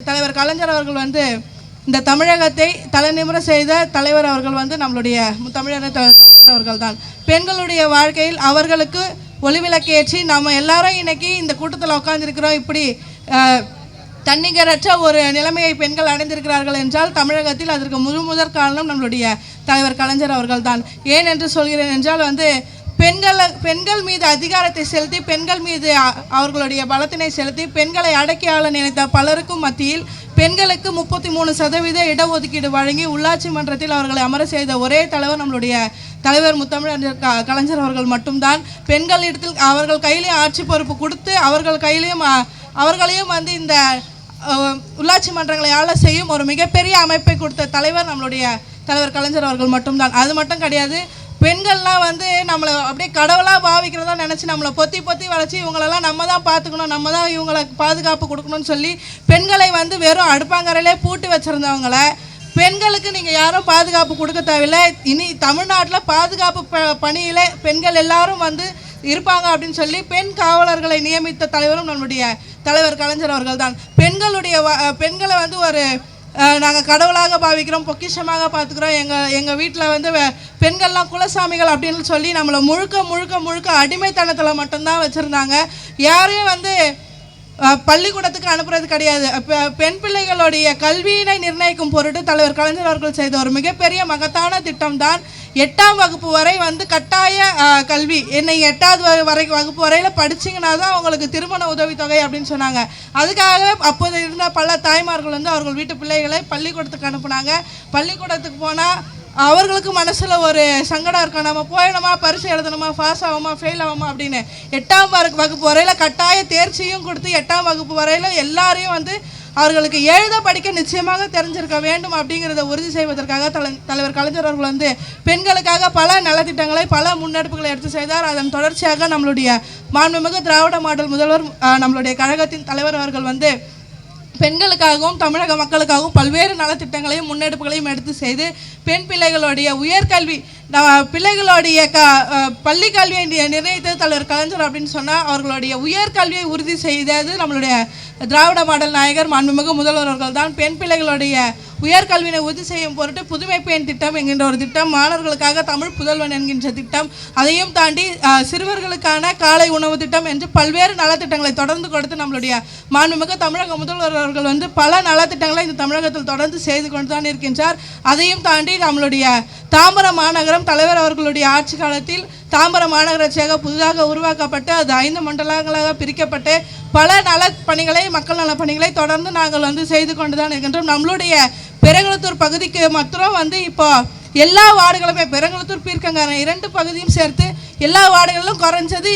தலைவர் கலைஞர் அவர்கள் வந்து இந்த தமிழகத்தை தலைநிமிர செய்த தலைவர் அவர்கள் வந்து நம்மளுடைய தமிழர் அவர்கள் தான் பெண்களுடைய வாழ்க்கையில் அவர்களுக்கு ஒளிவிளக்கேற்றி நம்ம எல்லாரும் இன்னைக்கு இந்த கூட்டத்தில் உட்காந்துருக்கிறோம் இப்படி தன்னிகரற்ற ஒரு நிலைமையை பெண்கள் அடைந்திருக்கிறார்கள் என்றால் தமிழகத்தில் அதற்கு முழு முதற் காரணம் நம்மளுடைய தலைவர் கலைஞர் அவர்கள் தான் ஏன் என்று சொல்கிறேன் என்றால் வந்து பெண்கள் பெண்கள் மீது அதிகாரத்தை செலுத்தி பெண்கள் மீது அவர்களுடைய பலத்தினை செலுத்தி பெண்களை அடக்கி ஆள நினைத்த பலருக்கும் மத்தியில் பெண்களுக்கு முப்பத்தி மூணு சதவீத இடஒதுக்கீடு வழங்கி உள்ளாட்சி மன்றத்தில் அவர்களை அமர செய்த ஒரே தலைவர் நம்மளுடைய தலைவர் முத்தமிழர் க- கலைஞர் அவர்கள் மட்டும்தான். பெண்களிடத்தில் அவர்கள் கையிலேயும் ஆட்சி பொறுப்பு கொடுத்து அவர்கள் கையிலையும் அவர்களையும் வந்து இந்த உள்ளாட்சி மன்றங்களை ஆள செய்யும் ஒரு மிகப்பெரிய அமைப்பை கொடுத்த தலைவர் நம்மளுடைய தலைவர் கலைஞர் அவர்கள் மட்டும்தான். அது மட்டும் கிடையாது பெண்கள்லாம் வந்து நம்மளை அப்படியே கடவுளாக பாவிக்கிறதா நினச்சி நம்மளை பொத்தி பொத்தி வளைச்சி இவங்களெல்லாம் நம்ம தான் பார்த்துக்கணும் நம்ம தான் இவங்களுக்கு பாதுகாப்பு கொடுக்கணும்னு சொல்லி பெண்களை வந்து வெறும் அடுப்பாங்கரையிலே பூட்டி வச்சுருந்தவங்கள பெண்களுக்கு நீங்கள் யாரும் பாதுகாப்பு கொடுக்க தேவையில்லை. இனி தமிழ்நாட்டில் பாதுகாப்பு ப பணியில் பெண்கள் எல்லாரும் வந்து இருப்பாங்க அப்படின்னு சொல்லி பெண் காவலர்களை நியமித்த தலைவரும் நம்முடைய தலைவர் கலைஞர் அவர்கள் தான் பெண்களுடைய வ- பெண்களை வந்து ஒரு நாங்கள் கடவுளாக பாவிக்கிறோம் பொக்கிஷமாக பார்த்துக்கிறோம். எங்கள் எங்கள் வீட்டில் வந்து பெண்கள்லாம் குலசாமிகள் அப்படின்னு சொல்லி நம்மளை முழுக்க முழுக்க முழுக்க அடிமைத்தனத்தில் மட்டும்தான் வச்சுருந்தாங்க. யாரையும் வந்து பள்ளிக்கூடத்துக்கு அனுப்புறது கிடையாது. பெண் பிள்ளைகளுடைய கல்வியினை நிர்ணயிக்கும் பொருட்டு தலைவர் கலைஞர் அவர்கள் செய்த ஒரு மிகப்பெரிய மகத்தான திட்டம் தான் எட்டாம் வகுப்பு வரை வந்து கட்டாய கல்வி. என்னை எட்டாவது வரை வகுப்பு வரையில் படிச்சிங்கன்னா தான் அவங்களுக்கு திருமண உதவித்தொகை அப்படின்னு சொன்னாங்க. அதுக்காக அப்போது இருந்த பல தாய்மார்கள் வந்து அவர்கள் வீட்டு பிள்ளைகளை பள்ளிக்கூடத்துக்கு அனுப்புனாங்க. பள்ளிக்கூடத்துக்கு போனால் அவர்களுக்கு மனசில் ஒரு சங்கடம் இருக்கும். நம்ம போயிடணுமா பரிசு எழுதணுமா பாஸ் ஆகுமா ஃபெயில் ஆகுமா அப்படின்னு. எட்டாம் வகுப்பு வரையில் கட்டாய தேர்ச்சியும் கொடுத்து எட்டாம் வகுப்பு வரையில் எல்லாரையும் வந்து அவர்களுக்கு எழுத படிக்க நிச்சயமாக தெரிஞ்சிருக்க வேண்டும் அப்படிங்கிறத உறுதி செய்வதற்காக தலை தலைவர் கலைஞர் அவர்கள் வந்து பெண்களுக்காக பல நலத்திட்டங்களை பல முன்னெடுப்புகளை எடுத்து செய்தார். அதன் தொடர்ச்சியாக நம்மளுடைய மாண்புமிகு திராவிட மாடல் முதல்வர் நம்மளுடைய கழகத்தின் தலைவர் அவர்கள் வந்து பெண்களுக்காகவும் தமிழக மக்களுக்காகவும் பல்வேறு நலத்திட்டங்களையும் முன்னெடுப்புகளையும் எடுத்து செய்து பெண் பிள்ளைகளுடைய உயர்கல்வி ந- பிள்ளைகளுடைய க பள்ளி கல்வியை நிர்ணயித்தது தலைவர் கலைஞர் அப்படின்னு சொன்னால் அவர்களுடைய உயர்கல்வியை உறுதி செய்தது நம்மளுடைய திராவிட மாடல் நாயகர் மாண்புமிகு முதல்வர் அவர்கள் தான் பெண் பிள்ளைகளுடைய உயர்கல்வியினை உறுதி செய்யும் பொருட்டு புதுமை பெண் திட்டம் என்கின்ற ஒரு திட்டம் மாணவர்களுக்காக தமிழ் புதல்வன் என்கின்ற திட்டம். அதையும் தாண்டி சிறுவர்களுக்கான காலை உணவு திட்டம் என்று பல்வேறு நலத்திட்டங்களை தொடர்ந்து கொடுத்து நம்மளுடைய மாண்புமிகு தமிழக முதல்வர் அவர்கள் வந்து பல நலத்திட்டங்களை இந்த தமிழகத்தில் தொடர்ந்து செய்து கொண்டு தான் இருக்கின்றார். அதையும் தாண்டி நம்மளுடைய தாம்பரம் மாநகரம் தலைவர் அவர்களுடைய ஆட்சி காலத்தில் தாம்பரம் மாநகராட்சியாக புதிதாக உருவாக்கப்பட்டு அது ஐந்து மண்டலங்களாக பிரிக்கப்பட்டு பல நல பணிகளை மக்கள் நல பணிகளை தொடர்ந்து நாங்கள் வந்து செய்து கொண்டு தான் இருக்கின்றோம். நம்மளுடைய பெருங்குளத்தூர் பகுதிக்கு மாத்திரம் வந்து இப்போ எல்லா வார்டுகளுமே பெருங்குளத்தூர் பீர்க்கங்காரன் இரண்டு பகுதியும் சேர்த்து எல்லா வார்டுகளிலும் குறைஞ்சது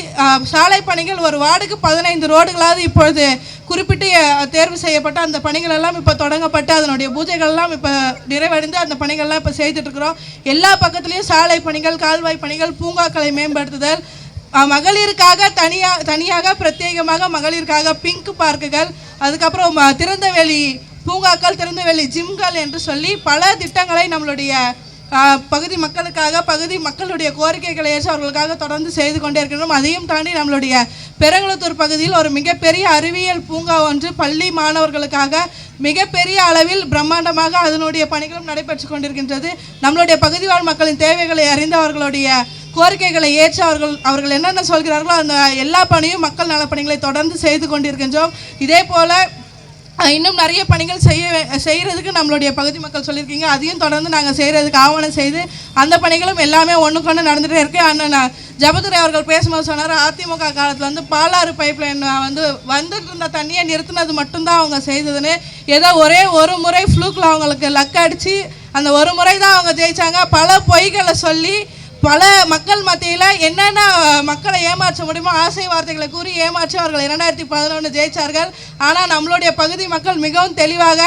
சாலை பணிகள் ஒரு வார்டுக்கு பதினைந்து ரோடுகளாவது இப்பொழுது குறிப்பிட்டு தேர்வு செய்யப்பட்ட அந்த பணிகள் எல்லாம் இப்போ தொடங்கப்பட்டு அதனுடைய பூஜைகள் எல்லாம் இப்போ நிறைவடைந்து அந்த பணிகள்லாம் இப்போ செய்துட்டு இருக்கிறோம் எல்லா பக்கத்துலேயும் சாலை பணிகள் கால்வாய் பணிகள் பூங்காக்களை மேம்படுத்துதல் மகளிருக்காக தனியாக தனியாக பிரத்யேகமாக மகளிருக்காக பிங்க் பார்க்குகள் அதுக்கப்புறம் ம- திறந்தவெளி பூங்காக்கள் திறந்தவெளி ஜிம்கள் என்று சொல்லி பல திட்டங்களை நம்மளுடைய பகுதி மக்களுக்காக பகுதி மக்களுடைய கோரிக்கைகளை ஏற்று அவர்களுக்காக தொடர்ந்து செய்து கொண்டே இருக்கின்றோம். அதையும் தாண்டி நம்மளுடைய பெரங்குளத்தூர் பகுதியில் ஒரு மிகப்பெரிய அறிவியல் பூங்கா ஒன்று பள்ளி மாணவர்களுக்காக மிகப்பெரிய அளவில் பிரம்மாண்டமாக அதனுடைய பணிகளும் நடைபெற்று கொண்டிருக்கின்றது. நம்மளுடைய பகுதி வாழ் மக்களின் தேவைகளை அறிந்து அவர்களுடைய கோரிக்கைகளை ஏற்று அவர்கள் அவர்கள் என்னென்ன சொல்கிறார்களோ அந்த எல்லா பணியும் மக்கள் நலப்பணிகளை தொடர்ந்து செய்து கொண்டிருக்கின்றோம். இதே போல இன்னும் நிறைய பணிகள் செய்ய செய்கிறதுக்கு நம்மளுடைய பகுதி மக்கள் சொல்லியிருக்கீங்க. அதையும் தொடர்ந்து நாங்கள் செய்கிறதுக்கு ஆவணம் செய்து அந்த பணிகளும் எல்லாமே ஒன்றுக்கொன்று நடந்துகிட்டே இருக்கு. அண்ணன் ஜபதுரை அவர்கள் பேசும்போது சொன்னார் அதிமுக காலத்தில் வந்து பாலாறு பைப் லைன் வந்து வந்துட்டு இருந்த தண்ணியை நிறுத்தினது மட்டும்தான் அவங்க செய்ததுன்னு ஏதோ ஒரே ஒரு முறை ஃப்ளூக்கில் அவங்களுக்கு லக் அடித்து அந்த ஒரு முறை தான் அவங்க ஜெயித்தாங்க பல பொய்களை சொல்லி பல மக்கள் மத்தியில் என்னென்ன மக்களை ஏமாற்ற முடியுமோ ஆசை வார்த்தைகளை கூறி ஏமாற்றி அவர்கள் இரண்டாயிரத்தி பதினொன்று ஜெயிச்சார்கள். ஆனால் நம்மளுடைய பகுதி மக்கள் மிகவும் தெளிவாக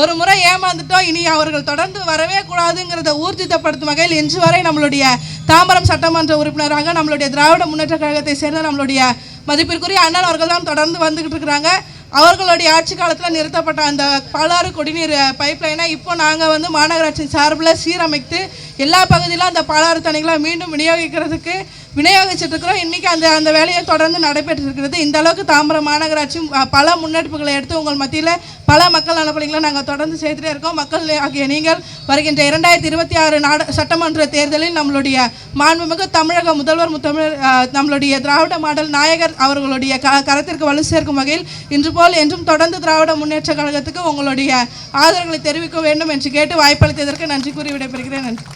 ஒரு முறை ஏமாந்துட்டோம் இனி அவர்கள் தொடர்ந்து வரவே கூடாதுங்கிறத ஊர்ஜிதப்படுத்தும் வகையில் இன்று வரை நம்மளுடைய தாம்பரம் சட்டமன்ற உறுப்பினராக நம்மளுடைய திராவிட முன்னேற்ற கழகத்தை சேர்ந்த நம்மளுடைய மதிப்பிற்குரிய அண்ணன் அவர்கள் தான் தொடர்ந்து வந்துகிட்டு இருக்கிறாங்க. அவர்களுடைய ஆட்சி காலத்தில் நிறுத்தப்பட்ட அந்த பாலாறு குடிநீர் பைப்லைனை இப்போ நாங்கள் வந்து மாநகராட்சி சார்பில் சீரமைத்து எல்லா பகுதியிலும் அந்த பாலாறு தண்ணிகளை மீண்டும் விநியோகிக்கிறதுக்கு விநியோகிச்சுட்டு இருக்கிறோம் இன்றைக்கி அந்த அந்த வேலையை தொடர்ந்து நடைபெற்று இருக்கிறது. இந்த அளவுக்கு தாம்பரம் மாநகராட்சி பல முன்னெடுப்புகளை எடுத்து உங்கள் மத்தியில் பல மக்கள் நலப்பணிகளை நாங்கள் தொடர்ந்து செய்துட்டே இருக்கோம். மக்கள் ஆகிய நீங்கள் வருகின்ற இரண்டாயிரத்தி இருபத்தி ஆறு நாடு சட்டமன்ற தேர்தலில் நம்மளுடைய மாண்புமிகு தமிழக முதல்வர் முத்தமிழர் நம்மளுடைய திராவிட மாடல் நாயகர் அவர்களுடைய க கரத்திற்கு வலு சேர்க்கும் வகையில் இன்று போல் என்றும் தொடர்ந்து திராவிட முன்னேற்ற கழகத்துக்கு உங்களுடைய ஆதரவுகளை தெரிவிக்க வேண்டும் என்று கேட்டு வாய்ப்பளித்ததற்கு நன்றி கூறி விடைபெறுகிறேன். நன்றி.